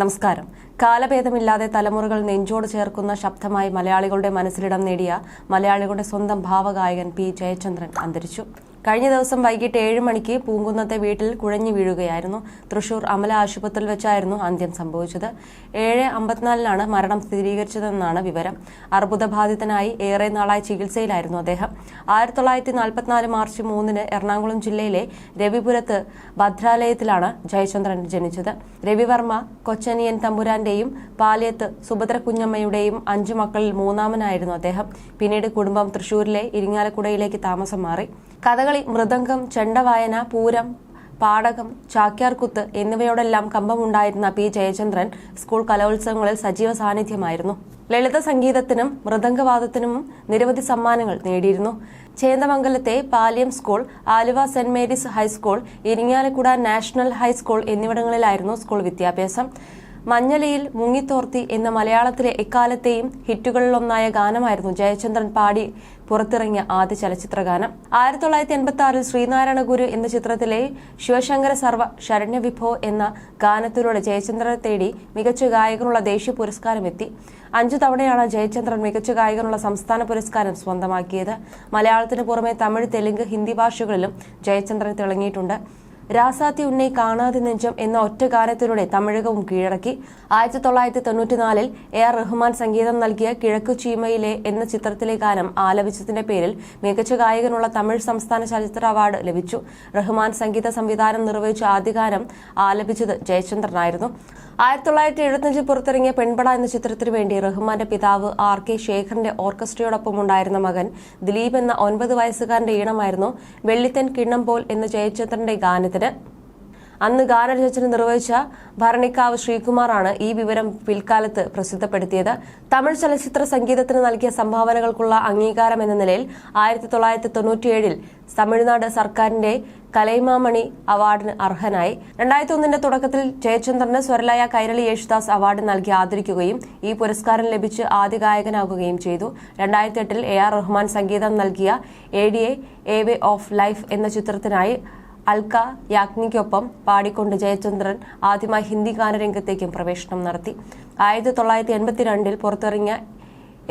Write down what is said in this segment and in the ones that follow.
നമസ്കാരം. കാലഭേദമില്ലാതെ തലമുറകൾ നെഞ്ചോട് ചേർക്കുന്ന ശബ്ദമായി മലയാളികളുടെ മനസ്സിലിടം നേടിയ മലയാളികളുടെ സ്വന്തം ഭാവഗായകൻ പി. ജയചന്ദ്രൻ അന്തരിച്ചു. കഴിഞ്ഞ ദിവസം വൈകിട്ട് ഏഴ് മണിക്ക് പൂങ്കുന്നത്തെ വീട്ടിൽ കുഴഞ്ഞു വീഴുകയായിരുന്നു. തൃശൂർ അമല ആശുപത്രിയിൽ വെച്ചായിരുന്നു അന്ത്യം സംഭവിച്ചത്. ഏഴ് അമ്പത്തിനാലിനാണ് മരണം സ്ഥിരീകരിച്ചതെന്നാണ് വിവരം. അർബുദബാധിതനായി ഏറെ നാളായി ചികിത്സയിലായിരുന്നു അദ്ദേഹം. ആയിരത്തി തൊള്ളായിരത്തി നാൽപ്പത്തിനാല് മാർച്ച് മൂന്നിന് എറണാകുളം ജില്ലയിലെ രവിപുരത്ത് ഭദ്രാലയത്തിലാണ് ജയചന്ദ്രൻ ജനിച്ചത്. രവിവർമ്മ കൊച്ചനിയൻ തമ്പുരാന്റെയും പാലിയത്ത് സുഭദ്ര കുഞ്ഞമ്മയുടെയും അഞ്ചു മക്കളിൽ മൂന്നാമനായിരുന്നു അദ്ദേഹം. പിന്നീട് കുടുംബം തൃശൂരിലെ ഇരിങ്ങാലക്കുടയിലേക്ക് താമസം മാറി. കഥകളി മൃദംഗം ചെണ്ടവായന പൂരം പാടകം ചാക്യാർകുത്ത് എന്നിവയോടെല്ലാം കമ്പമുണ്ടായിരുന്ന പി. ജയചന്ദ്രൻ സ്കൂൾ കലോത്സവങ്ങളിൽ സജീവ സാന്നിധ്യമായിരുന്നു. ലളിത സംഗീതത്തിനും മൃദംഗവാദത്തിനും നിരവധി സമ്മാനങ്ങൾ നേടിയിരുന്നു. ചേന്ദമംഗലത്തെ Paliyam school Aluva saint Mary's high school Irinjalakuda national high school എന്നിവിടങ്ങളിലായിരുന്നു school വിദ്യാഭ്യാസം. മഞ്ഞലയിൽ മുങ്ങിത്തോർത്തി എന്ന മലയാളത്തിലെ എക്കാലത്തെയും ഹിറ്റുകളിലൊന്നായ ഗാനമായിരുന്നു ജയചന്ദ്രൻ പാടി പുറത്തിറങ്ങിയ ആദ്യ ചലച്ചിത്ര ഗാനം ആയിരത്തി തൊള്ളായിരത്തി എൺപത്തി ആറിൽ ശ്രീനാരായണ ഗുരു എന്ന ചിത്രത്തിലെ ശിവശങ്കര സർവ ശരണ്യ ശരണ്യവിഭോ എന്ന ഗാനത്തിലൂടെ ജയചന്ദ്രനെ തേടി മികച്ച ഗായകനുള്ള ദേശീയ പുരസ്കാരം എത്തി അഞ്ചു തവണയാണ് ജയചന്ദ്രൻ മികച്ച ഗായകനുള്ള സംസ്ഥാന പുരസ്കാരം സ്വന്തമാക്കിയത്. മലയാളത്തിന് പുറമെ തമിഴ് തെലുങ്ക് ഹിന്ദി ഭാഷകളിലും ജയചന്ദ്രൻ തിളങ്ങിയിട്ടുണ്ട്. രാസാത്തി ഉണ്ണി കാണാതെ നെഞ്ചം എന്ന ഒറ്റ ഗാനത്തിലൂടെ തമിഴകവും കീഴടക്കി. ആയിരത്തി തൊള്ളായിരത്തി തൊണ്ണൂറ്റിനാലിൽ എ ആർ റഹ്മാൻ സംഗീതം നൽകിയ കിഴക്കു ചീമയിലെ എന്ന ചിത്രത്തിലെ ഗാനം ആലപിച്ചതിന്റെ പേരിൽ മികച്ച ഗായകനുള്ള തമിഴ് സംസ്ഥാന ചലച്ചിത്ര അവാർഡ് ലഭിച്ചു. റഹ്മാൻ സംഗീത സംവിധാനം നിർവഹിച്ച ആദ്യ ഗാനം ആലപിച്ചത് ജയചന്ദ്രനായിരുന്നു. ആയിരത്തി തൊള്ളായിരത്തി എഴുപത്തിയഞ്ചിൽ പുറത്തിറങ്ങിയ പെൺപട എന്ന ചിത്രത്തിനു വേണ്ടി റഹ്മാന്റെ പിതാവ് ആർ കെ ശേഖറിന്റെ ഓർക്കസ്ട്രയോടൊപ്പം ഉണ്ടായിരുന്ന മകൻ ദിലീപ് എന്ന ഒൻപത് വയസ്സുകാരന്റെ ഈണമായിരുന്നു വെള്ളിത്തൻ കിണ്ണം പോൽ എന്ന ജയചന്ദ്രന്റെ ഗാനത്തിന്. അന്ന് ഗാനരചന നിർവഹിച്ച ഭരണിക്കാവ് ശ്രീകുമാറാണ് ഈ വിവരം പിൽക്കാലത്ത് പ്രസിദ്ധപ്പെടുത്തിയത്. തമിഴ് ചലച്ചിത്ര സംഗീതത്തിന് നൽകിയ സംഭാവനകൾക്കുള്ള അംഗീകാരം എന്ന നിലയിൽ ആയിരത്തി തൊള്ളായിരത്തി തൊണ്ണൂറ്റിയേഴിൽ തമിഴ്നാട് സർക്കാരിന്റെ കലൈമാമണി അവാർഡിന് അർഹനായി. രണ്ടായിരത്തി ഒന്നിന്റെ തുടക്കത്തിൽ ജയചന്ദ്രന് സ്വരലായ കൈരളി യേശുദാസ് അവാർഡ് നൽകി ആദരിക്കുകയും ഈ പുരസ്കാരം ലഭിച്ച് ആദ്യ ഗായകനാകുകയും ചെയ്തു. രണ്ടായിരത്തി എട്ടിൽ എ ആർ റഹ്മാൻ സംഗീതം നൽകിയ A D A way of life എന്ന ചിത്രത്തിനായി അൽക്ക യാജ്ഞിക്കൊപ്പം പാടിക്കൊണ്ട് ജയചന്ദ്രൻ ആദ്യമായി ഹിന്ദി ഗാനരംഗത്തേക്കും പ്രവേശനം നടത്തി. ആയിരത്തി തൊള്ളായിരത്തി എൺപത്തിരണ്ടിൽ പുറത്തിറങ്ങിയ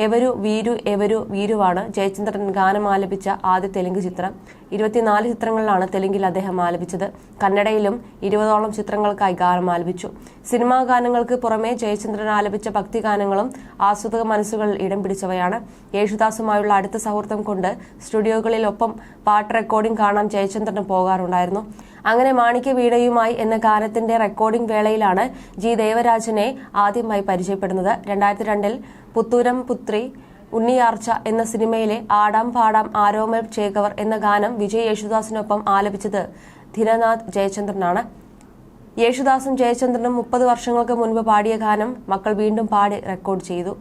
എവരു വീരു എവരു വീരുവാണ് ജയചന്ദ്രൻ ഗാനം ആലപിച്ച ആദ്യ തെലുങ്ക് ചിത്രം. ഇരുപത്തിനാല് ചിത്രങ്ങളിലാണ് തെലുങ്കിൽ അദ്ദേഹം ആലപിച്ചത്. കന്നഡയിലും ഇരുപതോളം ചിത്രങ്ങൾക്കായി ഗാനം ആലപിച്ചു. സിനിമാ ഗാനങ്ങൾക്ക് പുറമെ ജയചന്ദ്രൻ ആലപിച്ച ഭക്തി ഗാനങ്ങളും ആസ്വാദക മനസ്സുകളിൽ ഇടം പിടിച്ചവയാണ്. യേശുദാസുമായുള്ള അടുത്ത സൗഹൃദം കൊണ്ട് സ്റ്റുഡിയോകളിൽ ഒപ്പം പാട്ട് റെക്കോർഡിംഗ് കാണാൻ ജയചന്ദ്രൻ പോകാറുണ്ടായിരുന്നു. അങ്ങനെ മാണിക്യ വീണയുമായി എന്ന ഗാനത്തിന്റെ റെക്കോർഡിംഗ് വേളയിലാണ് ജി ദേവരാജനെ ആദ്യമായി പരിചയപ്പെടുന്നത്. രണ്ടായിരത്തി രണ്ടിൽ പുത്തൂരം പുത്രി ഉണ്ണിയാർച്ച എന്ന സിനിമയിലെ ആടാം പാടാം ആരോമൽ ചേകവർ എന്ന ഗാനം വിജയ് യേശുദാസിനൊപ്പം ആലപിച്ചത് ധിനനാഥ് ജയചന്ദ്രനാണ്. യേശുദാസും ജയചന്ദ്രനും മുപ്പത് വർഷങ്ങൾക്ക് മുൻപ് പാടിയ ഗാനം മക്കൾ വീണ്ടും പാടി റെക്കോർഡ് ചെയ്തു.